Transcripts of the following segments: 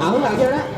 เอาข้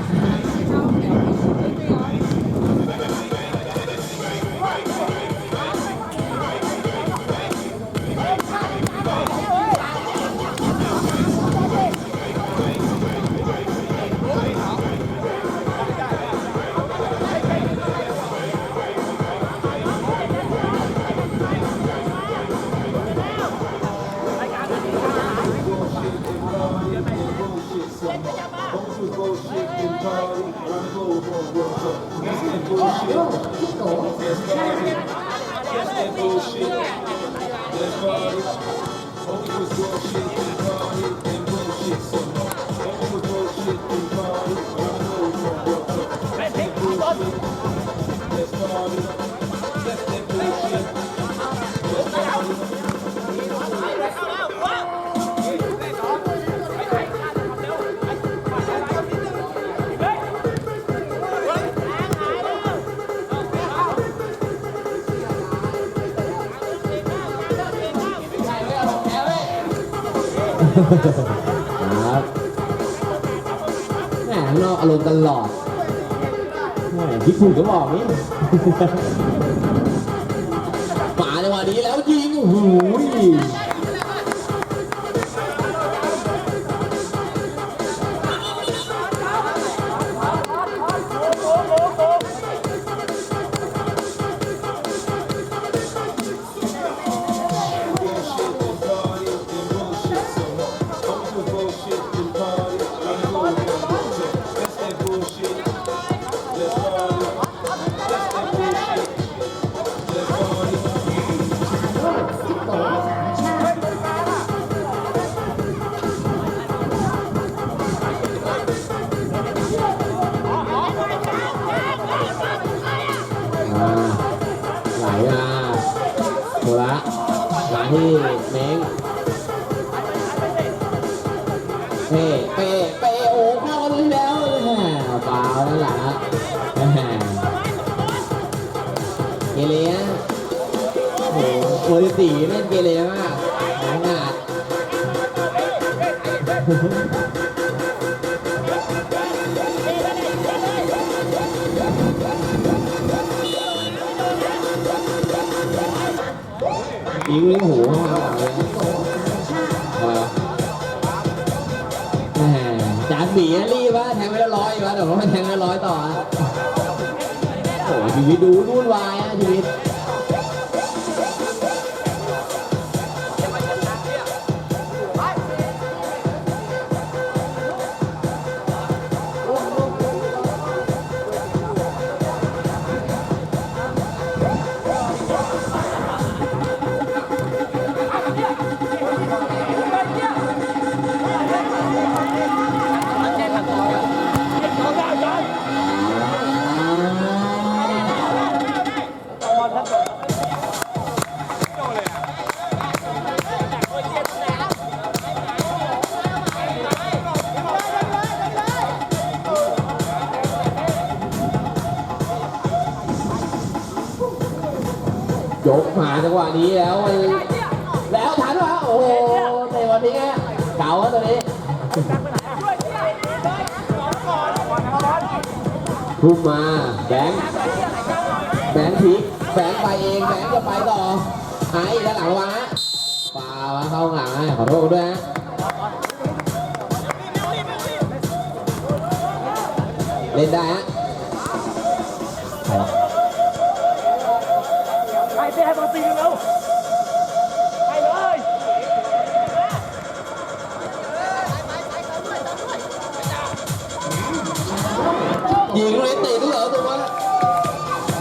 ครับแหมนอกอารมณ์ตลอดแหมคิดถูกก็บอกนี่มาในวันี้แล้วยิงโอ้โห เกเรนะโอ้โหโอลิสีเล่นเกเรมากหางาดยิงเลิ้ยงหูเข้ามาก่อนเลยอะไรวะแหมจานบีนะรีบวะแทงไปแล้วร้อยอยู่วะเดี๋ยวมันแทงไปแล้วร้อยต่อ หชีวิตดูวุ่นวายอะชีวิต พุ่มมา แบงค์แบงค์พลิกแบงค์ไปเองแบงค์จะไปต่อหายด้านหลังวะปาวะเข้าหลังขอโทษด้วยนะเล่นได้ฮะ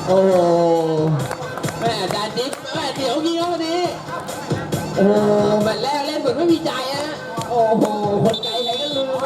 โอ้โหแม่จานจิ๊บแม่เดี๋ยวยิงแล้ววันนี้โอ้โหแมตช์แรกเล่นเหมือนไม่มีใจอะโอ้โหคนไหนก็ลืมไป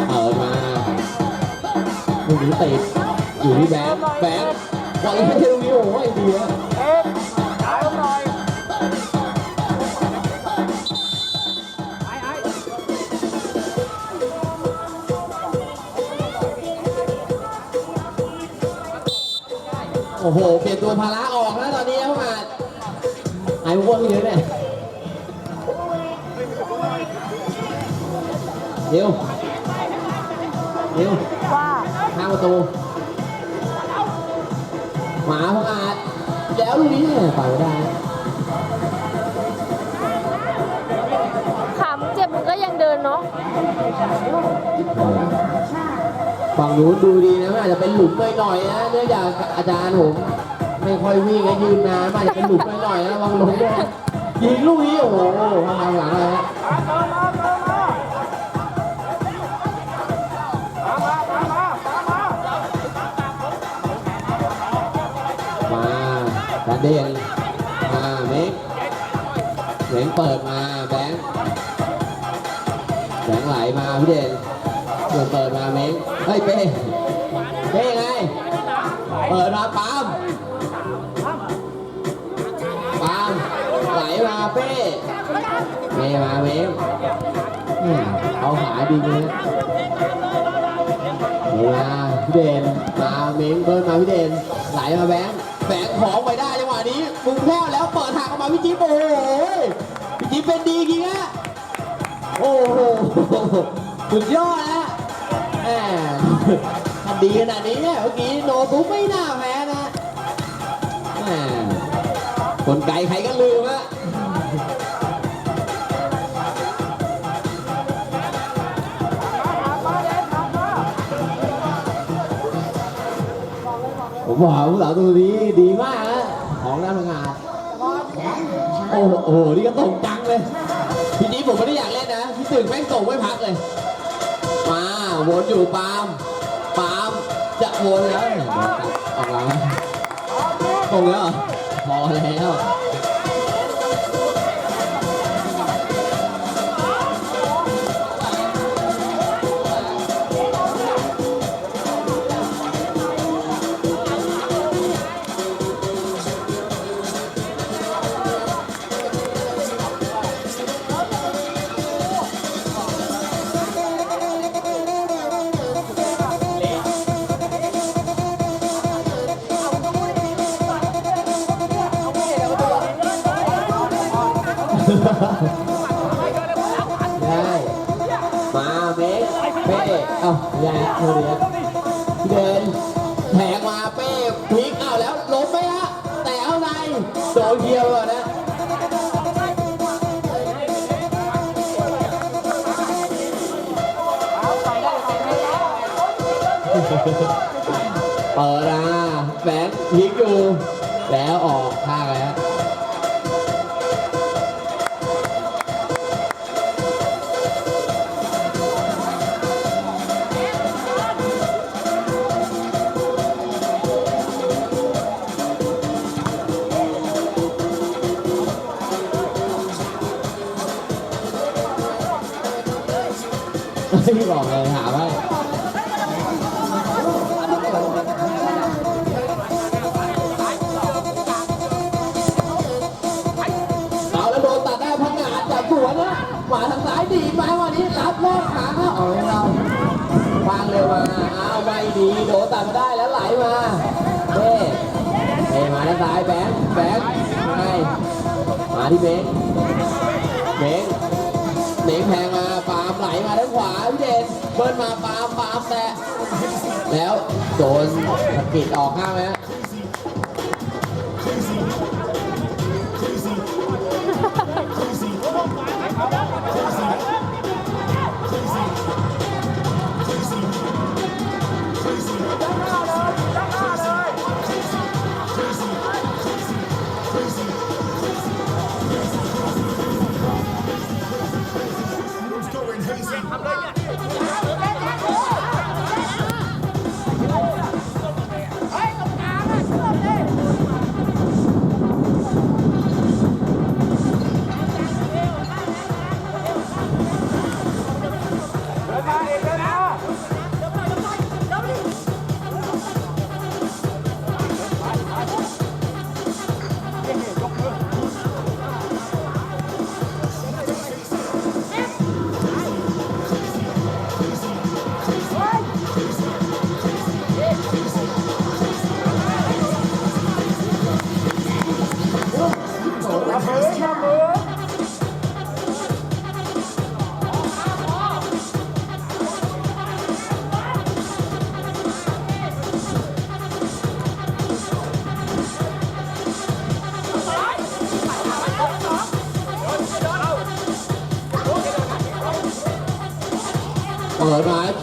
รก็ลืมอะนี้ติดอยู่ที่แบงค์แบงค์บอลไม่ใช่ตรงนี้โอ้ยดีอะเอ็มจ่ายหน่อยโอ้โห เปลี่ยนตัวภาระออกแล้วตอนนี้เข้ามาหายวนเยอะเนี่ยเดี๋ยว เดี๋ยวว่าข้างประตูหมาพังอาจแล้วลูกนี้เนี่ยปล่อยไม่ได้ขามึงเจ็บมึงก็ยังเดินเนาะฝั่งนู้นดูดีนะมันอาจจะเป็นหลุมหน่อยๆนะเนื่องจากอาจารย์ผมไม่ค่อยวิ่งและยืนนานมันอาจจะเป็นหลุมหน่อยๆนะระวังล้มด้วยนะยิงลูกนี้โอ้โหทางหลังเลยฮะ เม็กเปิดมาแบงค์แบงค์ไหลมาพี่เด่นเปิดเปิดมาเม็กเฮ้ยเป้เป้ไงเปิดมาปามปามไหลมาเป้เป้มาเม็กเนี่ยเอาหาดีเลยนี่มาพี่เด่นมาเม้งเบิร์นมาพี่เด่นไหลมาแบงค์ แสงของไปได้จังหวะนี้มุมแคบแล้วเปิดทางออกมาพี่จิ๊บโอ้โหพี่จิ๊บเป็นดีจริงอะโอ้โหสุดยอดนะแหมทำดีขนาดนี้เนี่ยเมื่อกี้โนตุไม่น่าแพ้นะแหมคนไกลใครก็ลืมอะ ผมบอกผู้สาวตัวนี้ดีมากนะของด้านงานโอ้โห นี่ก็ตรงจังเลย ทีนี้ผมไม่ได้อยากเล่นนะ พี่ตึกแม่งส่งไม่พักเลยมาวนอยู่ปาล์มปาล์มจะวนแล้วเดี๋ยออกแล้วตรงแล้วพอแล้ว องเคียวอนนะเปิดอะแบงค์พลิงอยู่แล้วออกข้าง แล้วไม่บอกเลยถาว่าเอาแล้วโดนตัดได้พังงาจับสวนนะหมาทางซ้ายดีไปวันนี้รับแรกขาเข้าเอาเราวางเร็วมาเอาไม่ดีโดนตัดมาได้แล้วไหลมาเบ้เบ้มาทางซ้ายแบงค์แบงค์ไงมาที่เบงเบง เบิ้ลมาปามปามแตะแล้วโดนสะกิดออกข้างไหม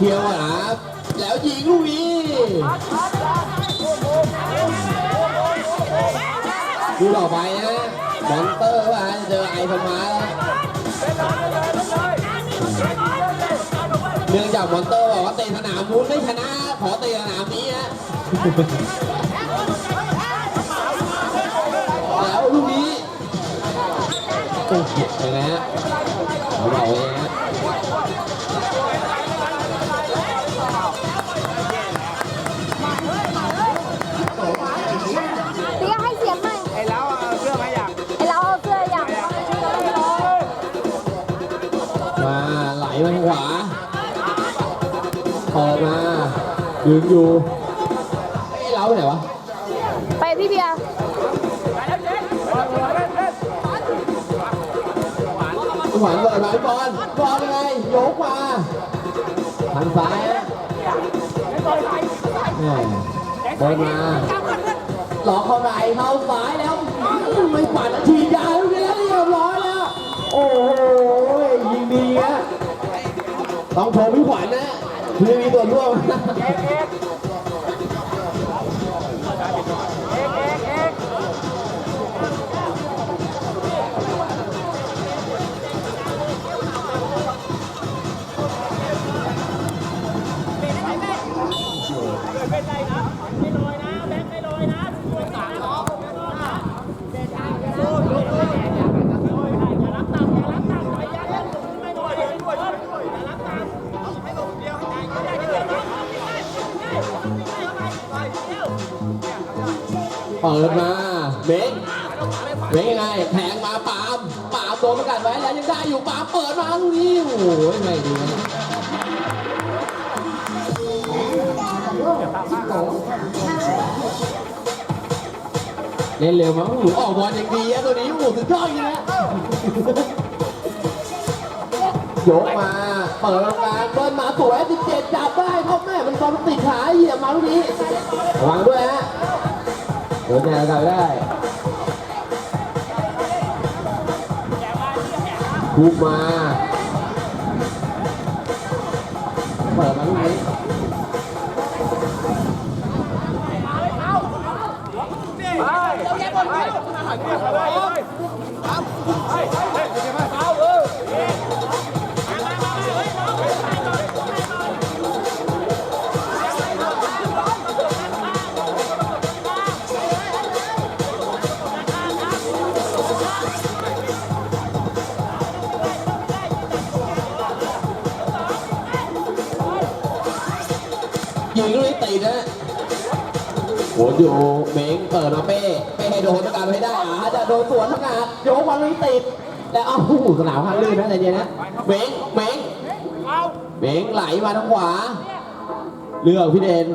เคลียร์ก่อนนะครับแล้วยิงลูกนี้ดูต่อไปนะมอนเตอร์ว่าเจอไอธรรมะเนื่องจากมอนเตอร์บอกว่าเตะสนามนู้นไม่ชนะ ขอเตะสนามนี้ฮะแล้วลูกนี้โอ้โหเป็นไงฮะเอาเราเอง อยู่เอ้ยเราไปไหนวะ ไปพี่เบียร์หวานเปิดมาบอลบอลยังไงโยกมาทางซ้ายฮะแม่บอลมาหลอกเข้าในเข้าซ้ายแล้วอื้อไม่ปัดทียาวไปแล้วเรียบร้อยแล้ว โอ้โหยิงดีฮะต้องชมพี่ขวัญนะคือ มีตัวร่วม เล่นเร็วมั้งโอ้โหออกบอลอย่างดีอะตัวนี้โอ้โหสุดยอดจริงนะยกมา เปิดตรงกลางเบิ้ลมาสวย17จับได้เข้าแม่มันบอลติดขาเหยียบมาลูกนี้ระวังด้วยฮะโอ้ยแนวได้ได้คุกมา เปิดมาลูกนี้ ยิงลูกนี้ตีนะ โหนอยู่เม้งเปิดมาเป้เป้ให้โดนต้องการให้ได้อะจะโดนสวนทั้งงานโยกบอลลูกนี้ติดแล้วเอ้าโอ้โหสนามข้างลื่นนะแต่เดียนะเม้งเม้งเม้งไหลมาทางขวาเลือกพี่เดน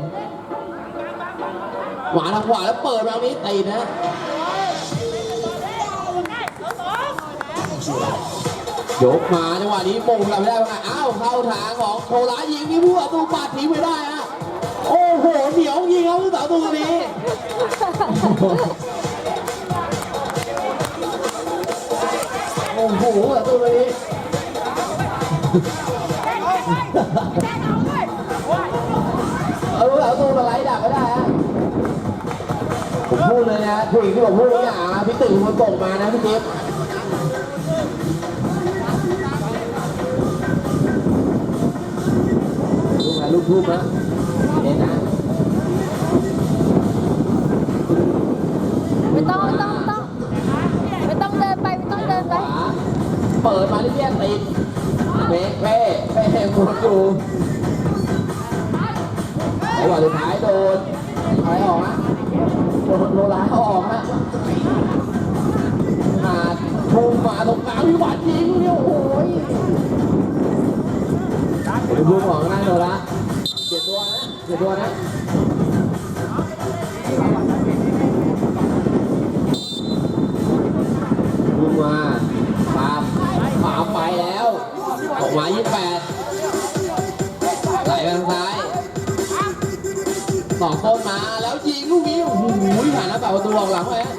ขวาทางขวาแล้วเปิดมาตรงนี้ตีนะยกมาจังหวะนี้โป่งกลับไม่ได้ว่าอ้าวเข้าทางของโทรายิงนี่ผู้ประตูปาดทิ้งไม่ได้ฮะ โหเหนียวยิงเขาผู้สาวตัวนี้ โอ้โหประตูตัวนี้เอาผู้สาวตัวมาไล่ดักไม่ได้ฮะผมพูดเลยนะถึงที่ผมพูดเนี่ยอะพี่ตื่นมันส่งมานะพี่จิ๊บลูกนะลูกทุ่มนะเด่นนะ เปิดมาเรียกติดเมฆเป้เป้หมุนอยู่ไอ้หวะสุดท้ายโดนอะไรออกฮะโดนโดนร้าเขาออกฮะมาทุ่มมาตรงกลางวิวัฒน์ยิงเนี่ยโอ้โหเดี๋ยวดูของหน้าโดนละเสียตัวนะเสียตัวนะ านแล้วแบบประตูออกหลังไป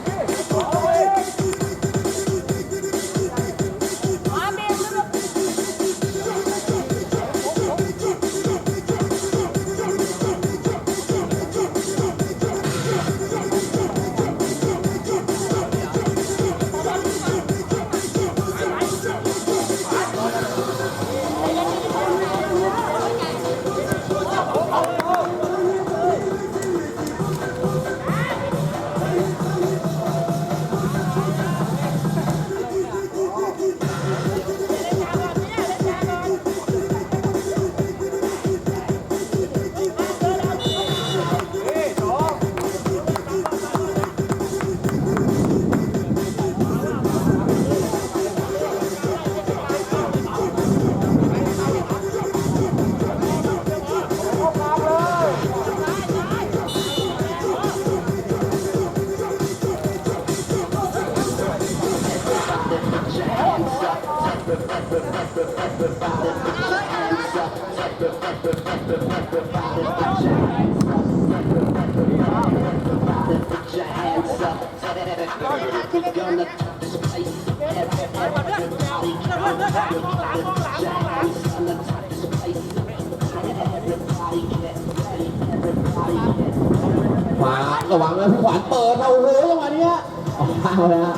มาระวังนะพี่ขวัญเปิดเราโอ้โหจังหวะเนี้ยออกข้างเลยฮะ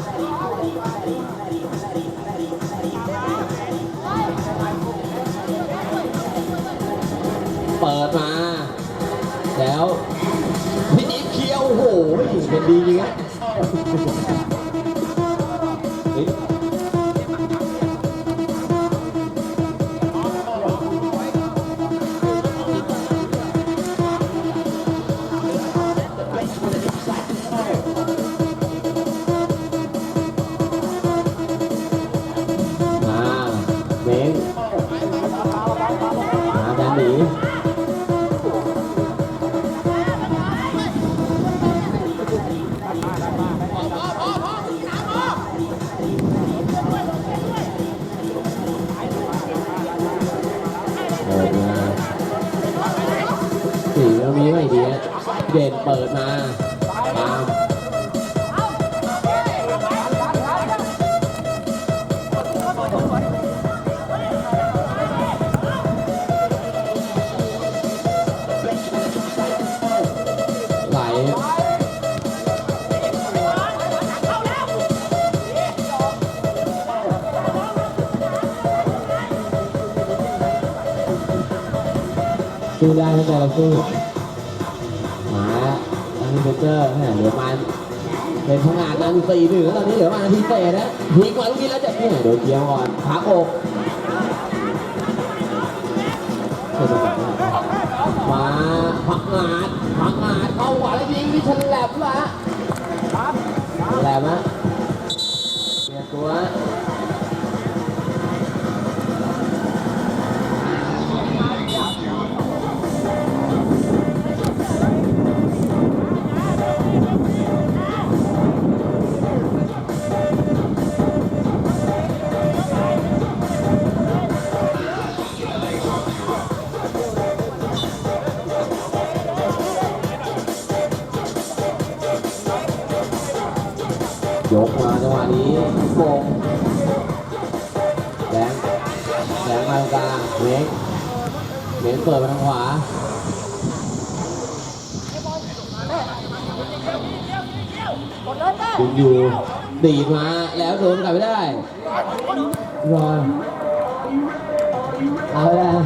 เปิดมา แล้วพี่จิ๊บเคียวโอ้โหเป็นดีจริงฮะ Gracias. สู้ได้ไม่แต่เราสู้มาอันนี้เจอร์แหมเหลือมาเป็นพงานนันสี่หนึ่งแล้วตอนนี้เหลือมานาทีเศษนะพลิกมาลูกนี้แล้วจะเนี่ยโดนเกี่ยวก่อนขาอกมาพักงาดพักงาดเข้าขวาแล้วยิงที่ฉลับละฉลับฮะเรียนตัว เปิดมาทางขวาดึงอยู่ดีดมาแล้วโดนกลับไม่ได้รอเอาล้ว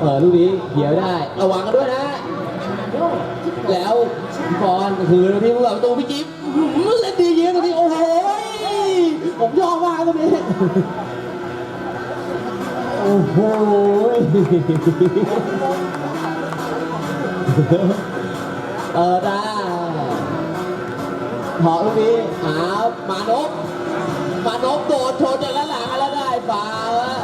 เออลูกนี้เขียวได้ ระวังกันด้วยนะ แล้วบอลคือที่ผู้หลักประตูพี่จิ๊บเล่นดีเงี้ยตรงนี้โอ้โห ผมยอมมากตรงนี้ โอ้โหเออได้ถอลูกนี้อ้าวมานพมานพโดดโชว์จากด้านหลังแล้วได้ฟาวล์อะ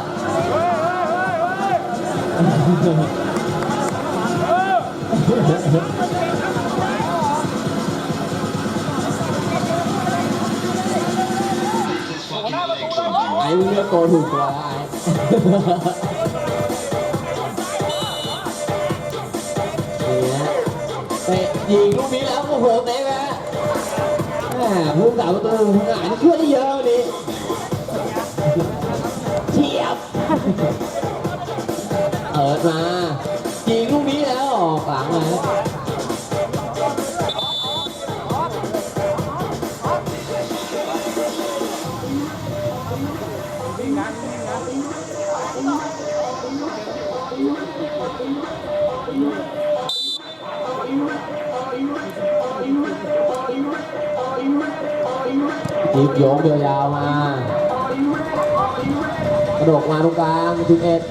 อ้เลือกโกถูกวแล้วไอ้นี่ฮะเตะยิงลูกนี้แล้วโอ้โหเตะไปฮะแหมผู้สาวประตูทางหายช่วยได้เยอะนี่เทียบ อีกโยงเดียวยาวมากระโดดมาตรงกลางทีเอ็ด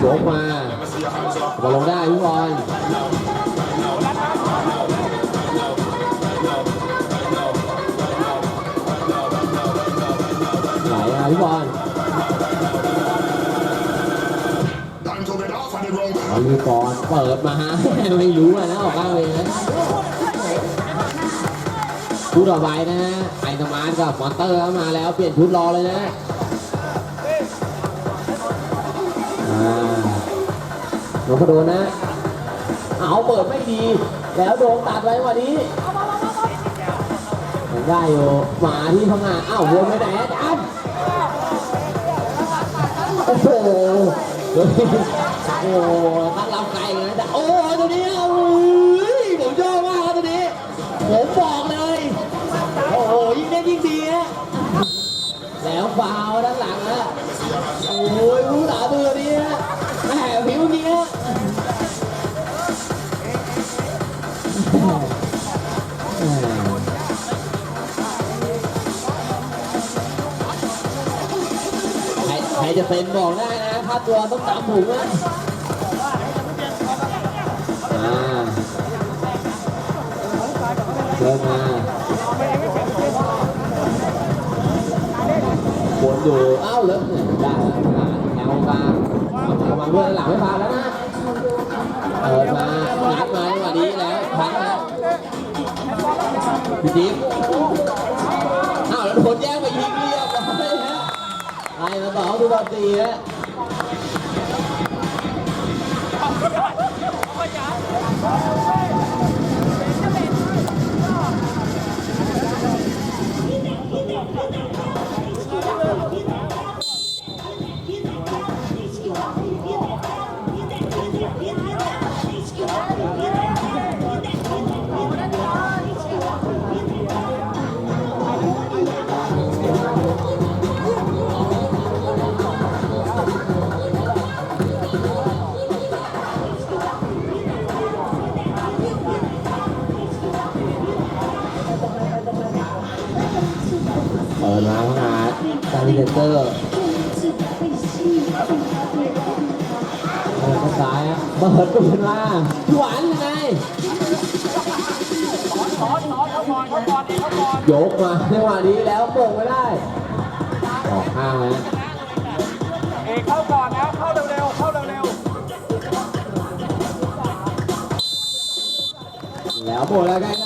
โยกมาบอลลงได้พี่บอลไหลมาพี่บอล Time to get off on the wrong บอลมีก่อนเปิดมาฮะ ไม่รู้อะนะออกข้างเลยนะชุดต่อไปนะฮะไอสมาร์ทกับมอนเตอร์มาแล้วเปลี่ยนชุดรอเลยนะอ่า โดนก็โดนนะ เอาเปิดไม่ดี แล้วโดนตัดไว้วันนี้ได้อยู่หมาที่พังงาอ้าววนไปไหนอาจารย์โอ้โหโอ้โหตั้งลำไกลเลยนะแต่โอ้ยตัวนี้โอ้ยผมชอบมากตัวนี้ผมบอกเลย โอ้โหยิ่งเล่นยิ่งดีฮะแล้วฟาวด้านหลังฮะโอ้ยรู้หลาตัวนี้ฮะแหมผิวนี้ จะเป็นบอกได้นะค่าตัวต้องตามถุงนะอ่าเดินมาวนอยู่เอ้าเลิกเนี่ยได้แล้วแถวกลางระวังด้วยหลังไม่พาแล้วนะเปิดมางัดมาจังหวะนี้แล้วพันนะพี่จิ๊บ ไล่าสองดูบอลตีฮะเแล้